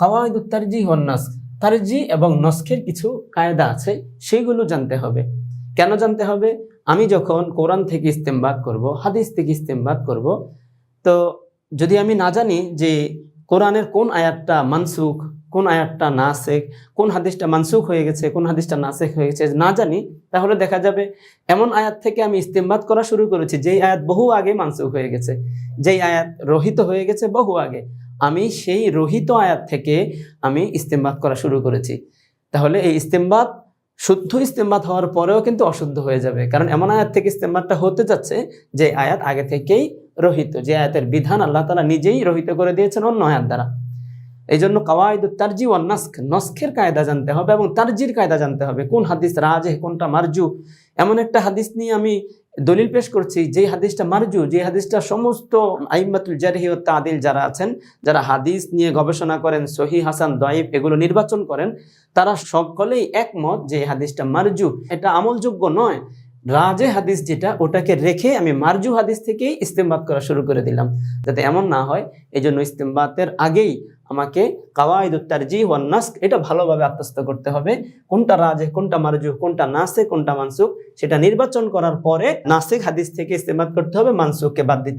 কাওয়াইদু তারজি one নাস্ক তারজি এবং নস্কের কিছু কায়দা আছে, সেইগুলো জানতে হবে। কেন জানতে হবে? আমি যখন কোরআন থেকে ইস্তেমবাদ করব, হাদিস থেকে ইস্তেমবাদ করব, তো যদি আমি না জানি যে কোরআনের কোন আয়াতটা মানসুখ, কোন আয়াতটা নাসেক কোন হাদিসটা মানসুখ হয়ে গেছে, কোন হাদিসটা নাসেক হয়ে গেছে না জানি, তাহলে দেখা যাবে এমন আয়াত থেকে আমি ইস্তেমবাদ করা শুরু করেছি, যেই আয়াত বহু আগে মানসুখ হয়ে গেছে। যেই আয়াত রহিত হয়ে গেছে বহু আগে। আমি সেই রহিত আয়াত থেকে আমি ইস্তেমবাদ করা শুরু করেছি। তাহলে এই ইস্তেমবাদ শুদ্ধ ইস্তেমবাদ হওয়ার পরেও কিন্তু অশুদ্ধ হয়ে যাবে। কারণ এমন আয়াত থেকে ইস্তেমবাদটা হতে যাচ্ছে যে আয়াত আগে থেকেই রহিত, যে আয়াতের বিধান আল্লাহ তালা নিজেই রহিত করে দিয়েছেন অন্য আয়াত দ্বারা। এই জন্য কাওয়ায়দ তার্জি ও নস্ক নস্কের কায়দা জানতে হবে এবং তারজির কায়দা জানতে হবে। কোন হাদিস রাজে, কোনটা মারজু? এমন একটা হাদিস নিয়ে আমি দলিল পেশ করছি যে হাদিসটা মারজু যে হাদিসটা সমস্ত আইমাতুল জারহি ও তাদিল যারা আছেন, যারা হাদিস নিয়ে গবেষণা করেন, সহি, হাসান দয়েব এগুলো নির্বাচন করেন, তারা সকলেই একমত যে হাদিসটা মারজু। এটা আমলযোগ্য নয় রাজে হাদিস যেটা, ওটাকে রেখে আমি মার্জু হাদিস থেকেই ইস্তেমবাদ করা শুরু করে দিলাম। যাতে এমন না হয় এই জন্য ইস্তেমবাতের আগেই আমাকে কাওয়াইদ জি ওয়ান নাস্ক এটা ভালোভাবে আত্মস্থ করতে হবে। কোনটা রাজে, কোনটা মারজু, কোনটা নাসে কোনটা মানসুক সেটা নির্বাচন করার পরে নাসিক হাদিস থেকে ইস্তেমাত করতে হবে মানসুককে বাদ দিতে